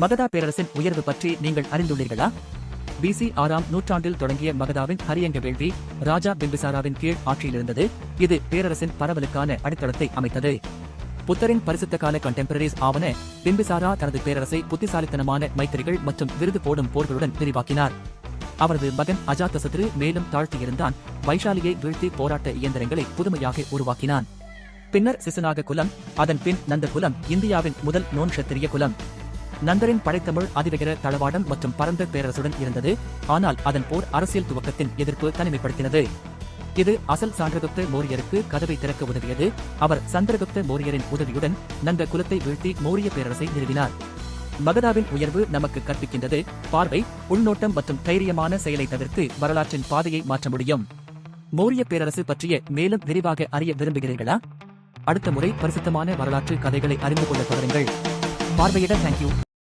மகதா பேரரசின் உயர்வு பற்றி நீங்கள் அறிந்துள்ளீர்களா? பிசி ஆறாம் நூற்றாண்டில் தொடங்கிய மகதாவின் ஹரியங்க வேள்வி ராஜா பிம்பிசாராவின் கீழ் ஆட்சியிலிருந்தது இது பேரரசின் பரவலுக்கான அடித்தளத்தை அமைத்தது. புத்தரின் பரிசுத்த கால கண்டெம்பரரிஸ் ஆவன பிம்பிசாரா தனது பேரரசை புத்திசாலித்தனமான மைத்திரிகள் மற்றும் விருது போடும் போர்களுடன் விரிவாக்கினார். அவரது மகன் அஜாதசத்ரு மேலும் தாழ்த்தியிருந்தான். வைஷாலியை வீழ்த்தி போராட்ட இயந்திரங்களை புதுமையாக உருவாக்கினான். பின்னர் சிசுநாக குலம் அதன் பின் நந்த குலம் இந்தியாவின் முதல் நோன் குலம். நந்தரின் படைத்தமிழ் அதிவிகர தளவாடம் மற்றும் பரந்த பேரரசுடன் இருந்தது. ஆனால் அதன் போர் அரசியல் துவக்கத்தின் எதிர்ப்பு தனிமைப்படுத்தினது. இது அசல் சான்றகுப்த மோரியருக்கு கதவை திறக்க உதவியது. அவர் சந்திரகுப்த மோரியரின் உதவியுடன் நந்த குலத்தை வீழ்த்தி மௌரிய பேரரசை நிறுவினார். மகதாவின் உயர்வு நமக்கு கற்பிக்கின்றது. பார்வை உள்நோட்டம் மற்றும் தைரியமான செயலை தவிர்த்து வரலாற்றின் பாதையை மாற்ற முடியும். மௌரிய பேரரசு பற்றிய மேலும் விரிவாக அறிய விரும்புகிறீர்களா? அடுத்த முறை பரிசுத்தமான வரலாற்று கதைகளை அறிந்து கொள்ள தொடருங்கள். பார்வையிட தேங்க்யூ